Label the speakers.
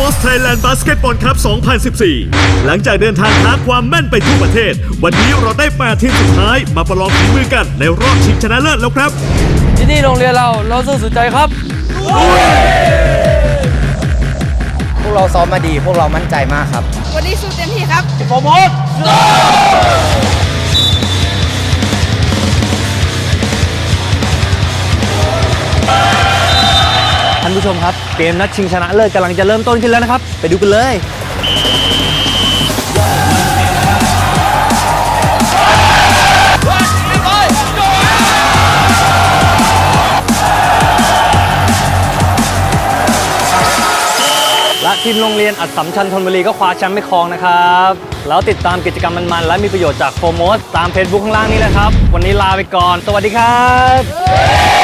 Speaker 1: มอสไทยแลนด์บาสเกตบอลคัพ2014 หลังจากเดินทางท้าความแม่นไปทั่วประเทศ วันนี้เราได้8ทีมสุดท้าย มาประลองฝีมือกันในรอบชิงชนะเลิศแล้วครับ
Speaker 2: ที่นี่โรงเรียนเราเราสู้สุดใจครับ
Speaker 3: พวกเราซ้อมมาดี พวกเรามั่นใจมากครับ
Speaker 4: วันนี้สู้เต็มที่ครับ
Speaker 2: โปรโมท ผู้ชมครับเกมนัดชิงชนะเลิศกำลังจะเริ่มต้นขึ้นแล้วนะครับ ไปดูกันเลย และทีมโรงเรียนอัดสัมชัญธนบุรีก็คว้าแชมป์ไปครองนะครับ แล้วติดตามกิจกรรมมันๆและมีประโยชน์จากโฟร์โมสตาม Facebook ข้างล่างนี้นะครับ วันนี้ลาไปก่อน สวัสดีครับ